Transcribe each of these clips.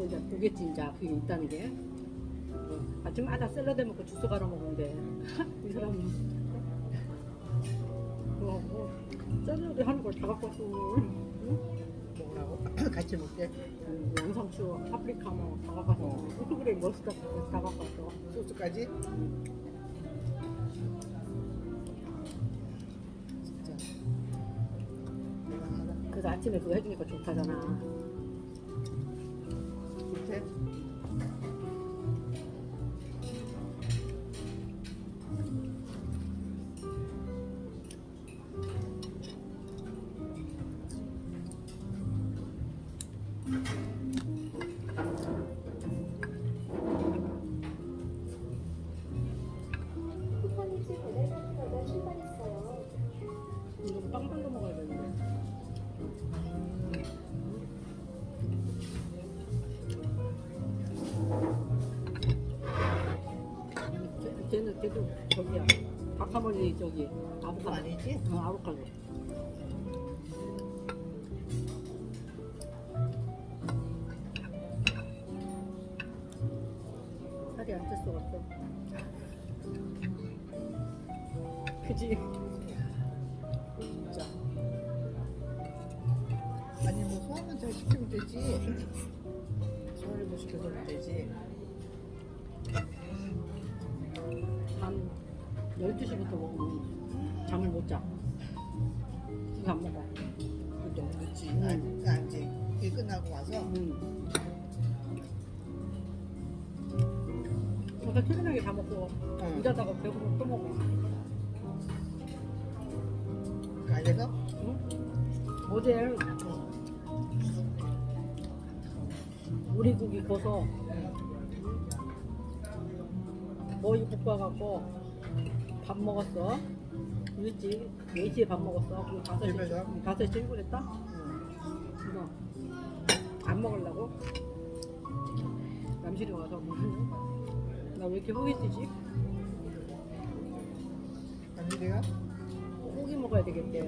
이제 보겠지 이제 그게 있다는 게. 어, 아침마다 샐러드 먹고 주스 갈아 먹는데. 이 사람은. 그거 뭐 샐러드 하는 걸 다 갖고 응? 먹으라고? 같이 먹게? 음, 양상추, 파프리카 뭐다 갖고 왔어. 포토그레이 머스타드 다 갖고 왔어. 소스까지? 진짜. 대단하다 그래서 아침에 그거 해주니까 좋다잖아 it. 걔- 걔도 저기야 박하머니 저기 아보카도. 아니지? 어, 아보카도. 살이 안 쪘어 같어 그지? 진짜. 아니 뭐 소화만 잘 시키면 되지. 소화를 못 시켜서면 되지. 한 12시부터 먹으면 잠을 못 자. 안 먹어. 그 너무 늦지 음. 아, 아 이제 일 끝나고 와서 음. 어제 퇴근하게 다 먹고 응. 일하다가 배고프면 또 먹어. 가게서 응? 어제 오리고기 구워서 머리 볶아갖고 밥 먹었어. 일찍 4시에 밥 먹었어. 그리고 5시에, 집에서? 5시에 출근했다. 응. 이거 안 먹으려고 남실이 와서 나왜 이렇게 호기 뜨지? 남일이가 고기 먹어야 되겠대.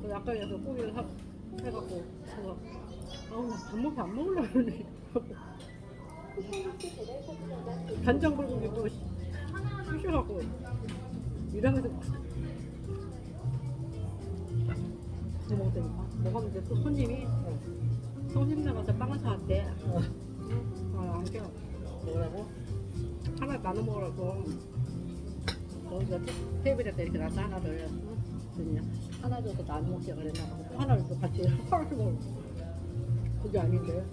그래서 아까 그래서 고기를 사, 해갖고 그래서 아우 나밥 먹고 안 먹으려고 그러네. 간장 불고기 또 쑤셔갖고 일하면서 먹었다니까 먹었는데 또 손님이 손님 나가서 빵을 사왔대. 어. 아, 안 껴. 뭐라고? 하나 나눠 먹으라고 거기서 테이블에다 이렇게 놔서 하나를 그냥 하나 줘서 나눠 먹자 그랬나 봐. 또 하나를 또 같이 하나를 먹어 그게 아닌데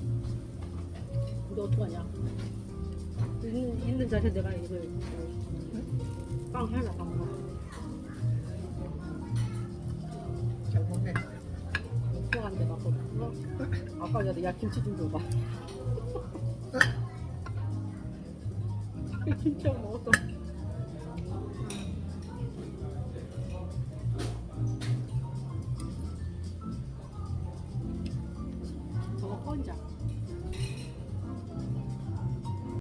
근데 어떡하냐 있는, 있는 자세 내가 이거 응? 빵 해라 빵. 잘 먹네. 먹방한데 막 어? 아빠 내가 야 김치 좀 줘봐. 김치 한 먹었어. 혼자.